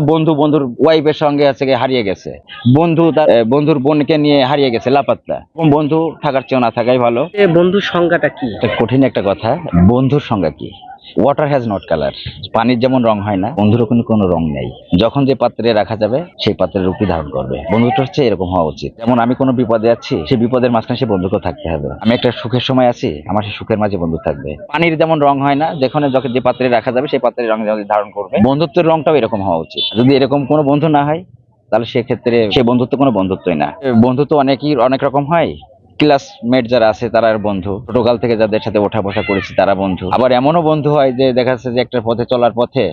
বন্ধু বন্ধুর ওয়াইফের সঙ্গে আছে হারিয়ে গেছে। বন্ধু তার বন্ধুর বোনকে নিয়ে হারিয়ে গেছে লাপাত্তা। বন্ধু থাকার চেয়ে না থাকাই ভালো। বন্ধুর সংজ্ঞাটা কি? কঠিন একটা কথা। বন্ধুর সংজ্ঞা কি? ওয়াটার হ্যাজ নট কালার পানির যেমন রং হয় না বন্ধুরও কিন্তু কোনো রং নেই। যখন যে পাত্রে রাখা যাবে, সেই পাত্রের রূপই ধারণ করবে। বন্ধুটা হচ্ছে এরকম হওয়া উচিত। যেমন আমি কোনো বিপদে আছি, সেই বিপদের মাঝখানে সে বন্ধুকেও থাকতে হবে। আমি একটা সুখের সময় আছি, আমার সেই সুখের মাঝে বন্ধু থাকবে। পানির যেমন রং হয় না, যেখানে যখন যে পাত্রে রাখা যাবে, সেই পাত্রের রং ধারণ করবে। বন্ধুত্বের রংটাও এরকম হওয়া উচিত। যদি এরকম কোনো বন্ধু না হয়, তাহলে সেক্ষেত্রে সে বন্ধুত্ব কোনো বন্ধুত্বই না। বন্ধুত্ব অনেকই, অনেক রকম হয়। ক্লাসমেট যারা আছে তারা আর বন্ধু। ছোটকাল থেকে যাদের সাথে ওঠা বসা করেছি তারা বন্ধু। আবার এমনও বন্ধু হয় যে দেখা যাচ্ছে যে একটা পথে চলার পথে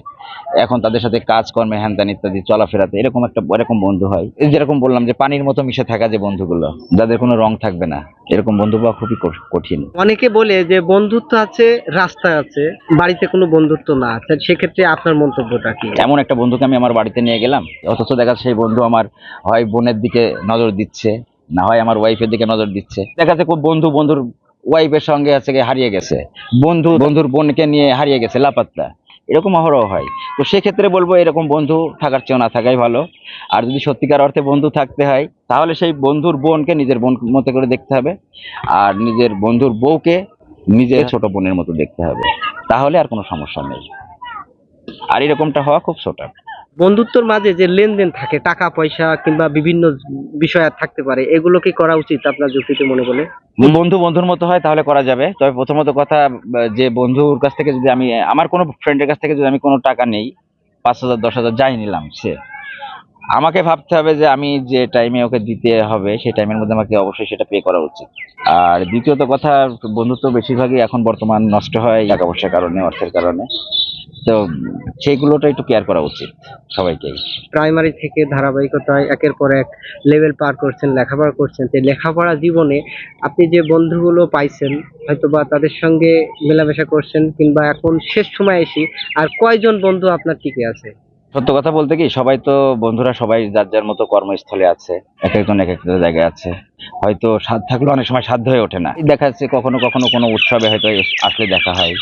এখন তাদের সাথে কাজ কর্মে হ্যান ত্যান ইত্যাদি চলাফেরাতে এরকম একটা এরকম বন্ধু হয়। এই যেরকম বললাম যে পানির মতো মিশে থাকা যে বন্ধুগুলো যাদের কোনো রং থাকবে না এরকম বন্ধু পাওয়া খুবই কঠিন। অনেকে বলে যে বন্ধুত্ব আছে রাস্তা আছে বাড়িতে কোনো বন্ধুত্ব না আছে সেক্ষেত্রে আপনার মন্তব্যটা কি? এমন একটা বন্ধুকে আমি আমার বাড়িতে নিয়ে গেলাম অথচ দেখা সেই বন্ধু আমার হয় বোনের দিকে নজর দিচ্ছে না হয় আমার ওয়াইফের দিকে নজর দিচ্ছে। দেখা যাচ্ছে খুব বন্ধু বন্ধুর ওয়াইফের সঙ্গে আছে হারিয়ে গেছে। বন্ধু বন্ধুর বোনকে নিয়ে হারিয়ে গেছে, লাপাত্তা। এরকম অহরহ হয়। তো সেক্ষেত্রে বলব এরকম বন্ধু থাকার চেয়েও না থাকাই ভালো। আর যদি সত্যিকার অর্থে বন্ধু থাকতে হয়, তাহলে সেই বন্ধুর বোনকে নিজের বোন মতো করে দেখতে হবে। আর নিজের বন্ধুর বউকে নিজের ছোট বোনের মতো দেখতে হবে। তাহলে আর কোনো সমস্যা নেই। আর এরকমটা হওয়া খুব ছোট। বন্ধুত্বর মাঝে যে লেনদেন থাকে, টাকা, পয়সা কিংবা বিভিন্ন বিষয় থাকতে পারে, এগুলো কি করা উচিত আপনার যুক্তিতে মনে বলে? বন্ধু বন্ধুর মতো হয় তাহলে করা যাবে। তবে প্রথমত কথা যে বন্ধুর কাছ থেকে যদি আমি, আমার কোনো ফ্রেন্ডের কাছ থেকে যদি আমি কোনো টাকা নেই, পাঁচ হাজার, দশ হাজার, যাই নিলাম সে, আমাকে ভাবতে হবে যে আমি যে টাইমে ওকে দিতে হবে সেই টাইমের মধ্যে আমাকে অবশ্যই সেটা পে করা উচিত। আর দ্বিতীয়ত কথা, বন্ধুত্ব বেশিরভাগই এখন বর্তমান নষ্ট হয় টাকা পয়সার কারণে, অর্থের কারণে। তো সেইগুলোটা একটু কেয়ার করা উচিত সবাইকেই প্রাইমারি থেকে ধারাবাহিকতায় একের পর এক লেভেল পার করছেন লেখাপড়া করছেন। তো লেখাপড়া জীবনে আপনি যে বন্ধুগুলো পাইছেন হয়তোবা তাদের সঙ্গে মেলামেশা করছেন কিংবা এখন শেষ সময় এসে আর কয়জন বন্ধু আপনার টিকে আছে? সত্য কথা বলতে কি সবাই তো বন্ধুরা সবাই যার যার মতো কর্মস্থলে আছে এক একজন এক একটা জায়গায় আছে। হয়তো সাধ থাকলে অনেক সময় সাধ্য হয়ে ওঠে না। দেখা যাচ্ছে কখনো কখনো কোনো উৎসবে হয়তো আসলে দেখা হয়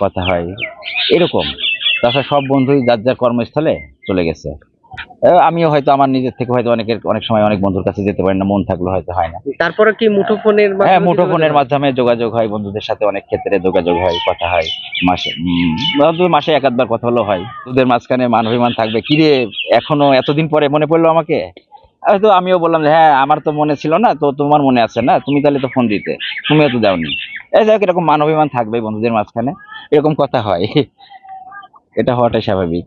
কথা হয়। এরকম। তাছাড়া সব বন্ধুই যার যার কর্মস্থলে চলে গেছে। আমিও হয়তো আমার নিজের থেকে হয়তো অনেকের অনেক সময় অনেক বন্ধুর কাছে যেতে পারি না মন থাকলে হয়তো হয় না। তারপরে কি মুঠোফোনের হ্যাঁ মাধ্যমে মুঠোফোনের যোগাযোগ? মাধ্যমে যোগাযোগ হয় বন্ধুদের সাথে অনেক ক্ষেত্রে যোগাযোগ হয় কথা হয় মাসে মাসে এক আধবার কথা হলেও হয়। তোদের মাঝখানে মান অভিমান থাকবে কিরে এখনও এতদিন পরে মনে পড়ল আমাকে? হয়তো আমিও বললাম যে হ্যাঁ আমার তো মনে ছিল না তো তোমার মনে আছে না তুমি তাহলে তো ফোন দিতে। তুমিও তো দাওনি। এই যাক এরকম মান অভিমান থাকবে বন্ধুদের মাঝখানে। এরকম কথা হয়। এটা হওয়াটাই স্বাভাবিক।